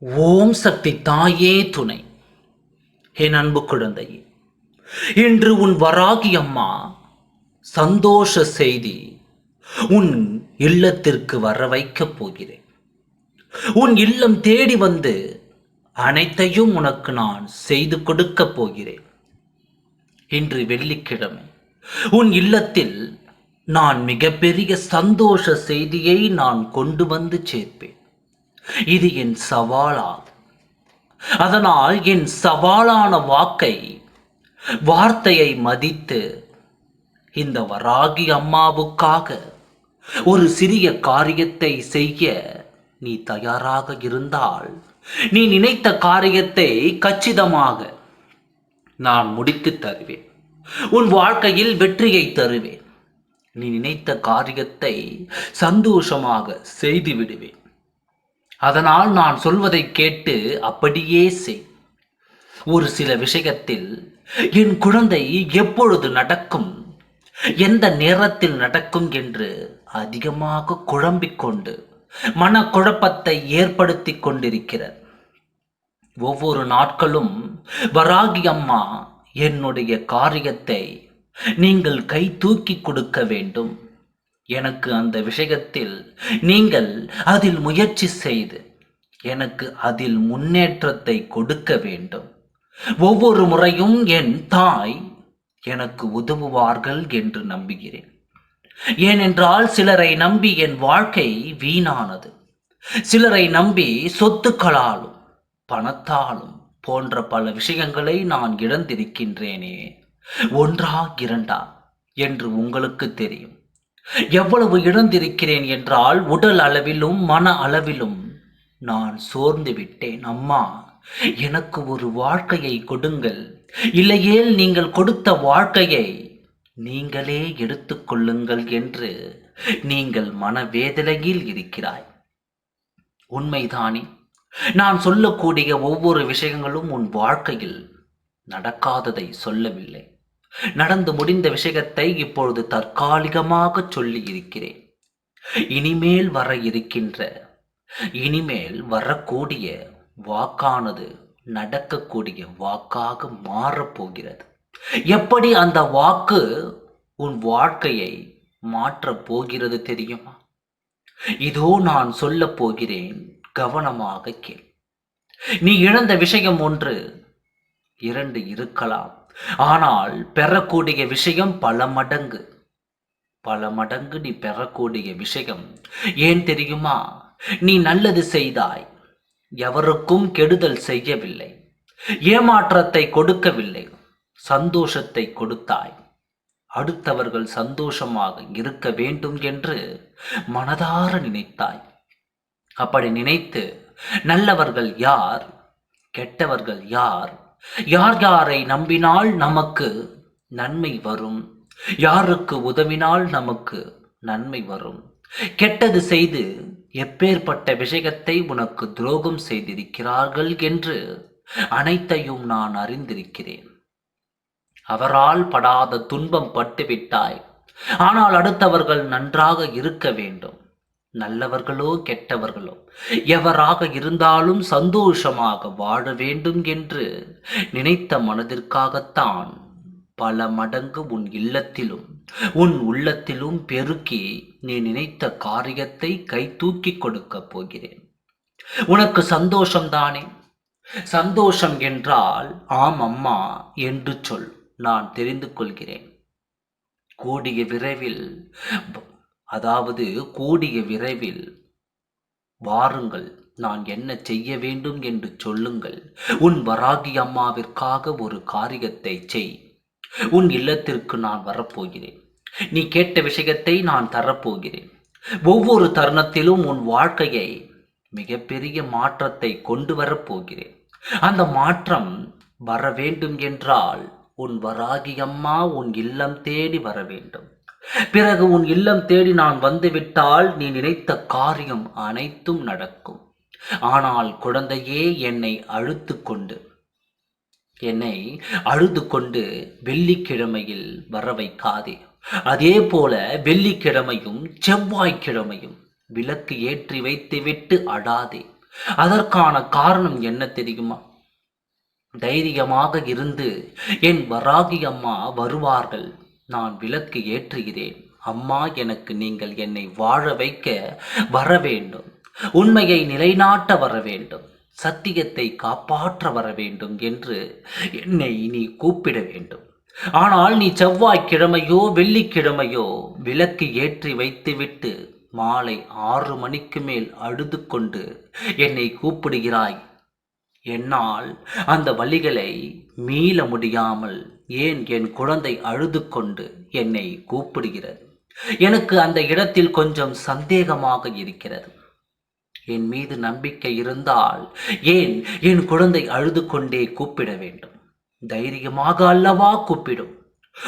ஓம் சக்தி தாயே துணை. என் அன்பு குழந்தையே இன்று உன் வராகி அம்மா சந்தோஷ செய்தி உன் இல்லத்திற்கு வர வைக்கப் போகிறேன். உன் இல்லம் தேடி வந்து அனைத்தையும் உனக்கு நான் செய்து கொடுக்கப் போகிறேன். இன்று வெள்ளிக்கிழமை உன் இல்லத்தில் நான் மிகப்பெரிய சந்தோஷ செய்தியை நான் கொண்டு வந்து சேர்ப்பேன். இது என் சவாலா அதனால் என் சவாலான வாக்கை வார்த்தையை மதித்து இந்த வராகி அம்மாவுக்காக ஒரு சிறிய காரியத்தை செய்ய நீ தயாராக இருந்தால் நீ நினைத்த காரியத்தை கச்சிதமாக நான் முடித்து தருவேன். உன் வாழ்க்கையில் வெற்றியை தருவேன். நீ நினைத்த காரியத்தை சந்தோஷமாக செய்து விடுவேன். அதனால் நான் சொல்வதை கேட்டு அப்படியே செய். ஒரு சில விஷயத்தில் என் குழந்தை எப்பொழுது நடக்கும் எந்த நேரத்தில் நடக்கும் என்று அதிகமாக குழம்பிக்கொண்டு மனக்குழப்பத்தை ஏற்படுத்தி கொண்டிருக்கிறார். ஒவ்வொரு நாட்களும் வராகி அம்மா என்னுடைய காரியத்தை நீங்கள் கை தூக்கி கொடுக்க வேண்டும். எனக்கு அந்த விஷயத்தில் நீங்கள் அதில் முயற்சி செய்து எனக்கு அதில் முன்னேற்றத்தை கொடுக்க வேண்டும். ஒவ்வொரு முறையும் என் தாய் எனக்கு உதவுவார்கள் என்று நம்புகிறேன். ஏனென்றால் சிலரை நம்பி என் வாழ்க்கை வீணானது. சிலரை நம்பி சொத்துக்களாலும் பணத்தாலும் போன்ற பல விஷயங்களை நான் இழந்திருக்கின்றேனே. ஒன்றா இரண்டா என்று உங்களுக்கு தெரியும். எவ்வளவு இழந்திருக்கிறேன் என்றால் உடல் அளவிலும் மன அளவிலும். நான் சோர்ந்து விட்டேன் அம்மா. எனக்கு ஒரு வாழ்க்கையை கொடுங்கள். இல்லையேல் நீங்கள் கொடுத்த வாழ்க்கையை நீங்களே எடுத்துக்கொள்ளுங்கள் என்று நீங்கள் மனவேதனையில் இருக்கிறாய். உண்மைதானே. நான் சொல்லக்கூடிய ஒவ்வொரு விஷயங்களும் உன் வாழ்க்கையில் நடக்காததை சொல்லவில்லை. நடந்து முடிந்த விஷயத்தை இப்பொழுது தற்காலிகமாக சொல்லி இருக்கிறேன் இனிமேல் வர இருக்கின்ற இனிமேல் வரக்கூடிய வாக்கானது நடக்கக்கூடிய வாக்காக மாறப்போகிறது எப்படி அந்த வாக்கு உன் வாழ்க்கையை மாற்றப் போகிறது தெரியுமா? இதோ நான் சொல்ல போகிறேன் கவனமாக கேள். நீ இழந்த விஷயம் ஒன்று இரண்டு இருக்கலாம். ஆனால் பெறக்கூடிய விஷயம் பல மடங்கு. பல மடங்கு நீ பெறக்கூடிய விஷயம். ஏன் தெரியுமா? நீ நல்லது செய்தாய். எவருக்கும் கெடுதல் செய்யவில்லை. ஏமாற்றத்தை கொடுக்கவில்லை. சந்தோஷத்தை கொடுத்தாய். அடுத்தவர்கள் சந்தோஷமாக இருக்க வேண்டும் என்று மனதார நினைத்தாய். அப்படி நினைத்து நல்லவர்கள் யார் கெட்டவர்கள் யார் யார் யாரை நம்பினால் நமக்கு நன்மை வரும்? யாருக்கு உதவினால் நமக்கு நன்மை வரும்? கெட்டது செய்து எப்பேற்பட்ட விஷயத்தை உனக்கு துரோகம் செய்திருக்கிறார்கள் என்று அனைத்தையும் நான் அறிந்திருக்கிறேன். அவரால் படாத துன்பம் பட்டுவிட்டாய். ஆனால் அடுத்தவர்கள் நன்றாக இருக்க வேண்டும். நல்லவர்களோ கெட்டவர்களோ? எவராக இருந்தாலும் சந்தோஷமாக வாழ வேண்டும் என்று நினைத்த மனதிற்காகத்தான் பல மடங்கு உன் இல்லத்திலும் உன் உள்ளத்திலும் பெருக்கி நீ நினைத்த காரியத்தை கை தூக்கி கொடுக்கப் போகிறேன். உனக்கு சந்தோஷம்தானே சந்தோஷம் என்றால் ஆம் அம்மா என்று சொல் நான் தெரிந்து கொள்கிறேன். கூடிய விரைவில் அதாவது கூடிய விரைவில் வாருங்கள். நான் என்ன செய்ய வேண்டும் என்று சொல்லுங்கள். உன் வராகி அம்மாவிற்காக ஒரு காரியத்தை செய். உன் இல்லத்திற்கு நான் வரப்போகிறேன். நீ கேட்ட விஷயத்தை நான் தரப்போகிறேன். ஒவ்வொரு தருணத்திலும் உன் வாழ்க்கையை மிகப்பெரிய மாற்றத்தை கொண்டு வரப்போகிறேன். அந்த மாற்றம் வர வேண்டும் என்றால் உன் வராகி அம்மா உன் இல்லம் தேடி வர வேண்டும் பிறகு உன் இல்லம் தேடி நான் வந்துவிட்டால் நீ நினைத்த காரியம் அனைத்தும் நடக்கும். ஆனால் குழந்தையே என்னை அழுத்து கொண்டு என்னை அழுது கொண்டு வெள்ளிக்கிழமையில் வர வைக்காதே அதே போல வெள்ளிக்கிழமையும் செவ்வாய்க்கிழமையும் விளக்கு ஏற்றி வைத்துவிட்டு அழாதே அதற்கான காரணம் என்ன தெரியுமா? தைரியமாக இருந்து என் வராகி அம்மா வருவார்கள். நான் விளக்கு ஏற்றுகிறேன். அம்மா எனக்கு நீங்கள் என்னை வாழ வைக்க வர வேண்டும் உண்மையை நிலைநாட்ட வர வேண்டும் சத்தியத்தை காப்பாற்ற வர வேண்டும் என்று என்னை நீ கூப்பிட வேண்டும். ஆனால் நீ செவ்வாய்க்கிழமையோ வெள்ளிக்கிழமையோ விளக்கு ஏற்றி வைத்துவிட்டு மாலை ஆறு மணிக்கு மேல் அழுது கொண்டு என்னை கூப்பிடுகிறாய். என்னால் அந்த வழிகளை மீள முடியாமல் ஏன் என் குழந்தை அழுது கொண்டு என்னை கூப்பிடுகிறது? எனக்கு அந்த இடத்தில் கொஞ்சம் சந்தேகமாக இருக்கிறது. என் மீது நம்பிக்கை இருந்தால் ஏன் என் குழந்தை அழுது கொண்டே கூப்பிட வேண்டும்? தைரியமாக அல்லவா கூப்பிடும்?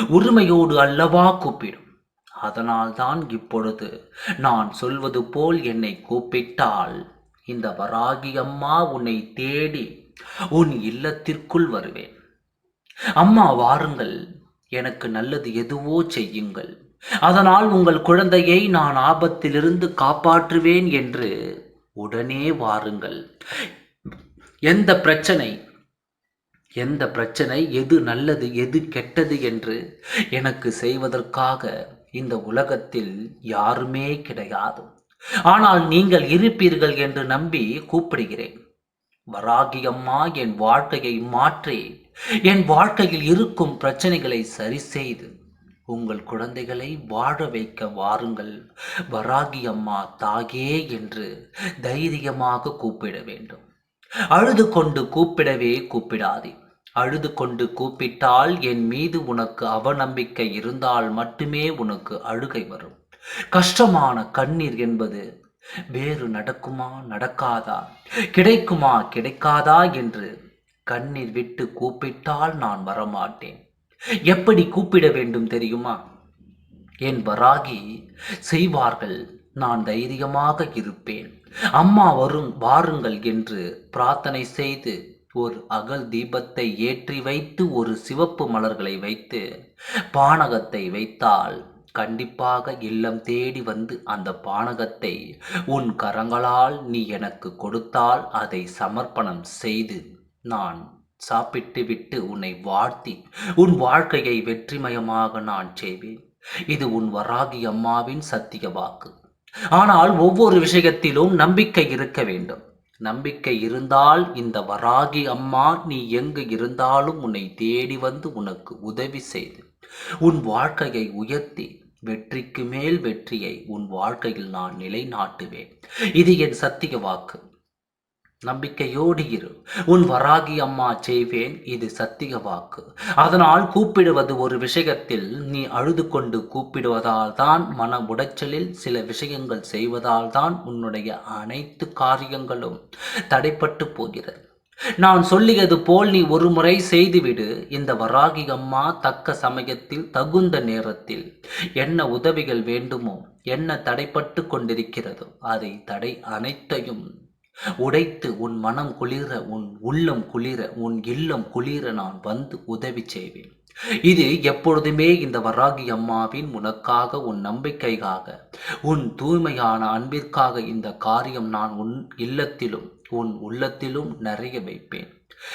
உரிமையோடு அல்லவா கூப்பிடும்? அதனால்தான் இப்பொழுது நான் சொல்வது போல் என்னை கூப்பிட்டால் இந்த வராகி அம்மா உன்னை தேடி உன் இல்லத்திற்குள் வருவேன். அம்மா வாருங்கள் எனக்கு நல்லது எதுவோ செய்யுங்கள். அதனால் உங்கள் குழந்தையை நான் ஆபத்திலிருந்து காப்பாற்றுவேன் என்று உடனே வாருங்கள். எந்த பிரச்சனை எந்த பிரச்சனை எது நல்லது எது கெட்டது என்று எனக்கு செய்வதற்காக இந்த உலகத்தில் யாருமே கிடையாது. ஆனால் நீங்கள் இருப்பீர்கள் என்று நம்பி கூப்பிடுகிறேன். வராகி அம்மா என் வாழ்க்கையை மாற்றி. என் வாழ்க்கையில் இருக்கும் பிரச்சனைகளை சரி செய்து உங்கள் குழந்தைகளை வாழ வைக்க வாருங்கள். வராகி அம்மா தாகே என்று தைரியமாக கூப்பிட வேண்டும். அழுது கொண்டு கூப்பிடவே கூப்பிடாதே. அழுது கொண்டு கூப்பிட்டால் என் மீது உனக்கு அவநம்பிக்கை இருந்தால் மட்டுமே உனக்கு அழுகை வரும். கஷ்டமான கண்ணீர் என்பது வேறு நடக்குமா நடக்காதா? கிடைக்குமா கிடைக்காதா என்று கண்ணீர் விட்டு கூப்பிட்டால் நான் வரமாட்டேன். எப்படி கூப்பிட வேண்டும் தெரியுமா? என் வராகி செய்வார்கள் நான் தைரியமாக இருப்பேன். அம்மா வரும் வாருங்கள் என்று பிரார்த்தனை செய்து ஒரு அகல் தீபத்தை ஏற்றி வைத்து ஒரு சிவப்பு மலர்களை வைத்து பானகத்தை வைத்தால் கண்டிப்பாக இல்லம் தேடி வந்து அந்த பானகத்தை உன் கரங்களால் நீ எனக்கு கொடுத்தால் அதை சமர்ப்பணம் செய்து நான் சாப்பிட்டு விட்டு உன்னை வாழ்த்தி உன் வாழ்க்கையை வெற்றிமயமாக நான் செய்வேன். இது உன் வராகி அம்மாவின் சத்திய வாக்கு. ஆனால் ஒவ்வொரு விஷயத்திலும் நம்பிக்கை இருக்க வேண்டும். நம்பிக்கை இருந்தால் இந்த வராகி அம்மா நீ எங்கு இருந்தாலும் உன்னை தேடி வந்து உனக்கு உதவி செய்து உன் வாழ்க்கையை உயர்த்தி வெற்றிக்கு மேல் வெற்றியை உன் வாழ்க்கையில் நான் நிலைநாட்டுவேன். இது என் சத்திய வாக்கு. நம்பிக்கையோடு இரு. உன் வராகி அம்மா செய்வேன். இது சத்திய வாக்கு. அதனால் கூப்பிடுவது ஒரு விஷயத்தில் நீ அழுது கொண்டு கூப்பிடுவதால் தான் மன உடைச்சலில் சில விஷயங்கள் செய்வதால் தான் உன்னுடைய அனைத்து காரியங்களும் தடைப்பட்டு போகிறது. நான் சொல்லியது போல் நீ ஒரு முறை செய்துவிடு. இந்த வராகி அம்மா தக்க சமயத்தில் தகுந்த நேரத்தில் என்ன உதவிகள் வேண்டுமோ என்ன தடைப்பட்டு கொண்டிருக்கிறதோ அதை தடை அனைத்தையும் உடைத்து உன் மனம் குளிர உன் உள்ளம் குளிர உன் இல்லம் குளிர நான் வந்து உதவி செய்வேன். இது எப்பொழுதுமே இந்த வராகி அம்மாவின் உனக்காக உன் நம்பிக்கைக்காக உன் தூய்மையான அன்பிற்காக இந்த காரியம் நான் உன் இல்லத்திலும் உன் உள்ளத்திலும் நிறைய வைப்பேன்.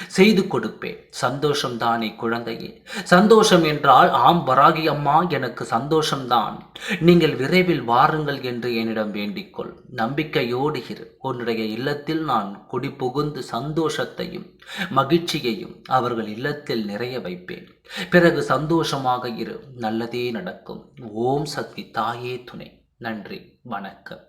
செய்து கொடுப்பேன். சந்தோஷம்தானே குழந்தையே. சந்தோஷம் என்றால் ஆம் வராகி அம்மா எனக்கு சந்தோஷம்தான் நீங்கள் விரைவில் வாருங்கள் என்று என்னிடம் வேண்டிக்கொள். நம்பிக்கையோடு இரு. உன்னுடைய இல்லத்தில் நான் குடி புகுந்து சந்தோஷத்தையும் மகிழ்ச்சியையும் அவர்கள் இல்லத்தில் நிறைய வைப்பேன். பிறகு சந்தோஷமாக இரு. நல்லதே நடக்கும். ஓம் சக்தி தாயே துணை. நன்றி. வணக்கம்.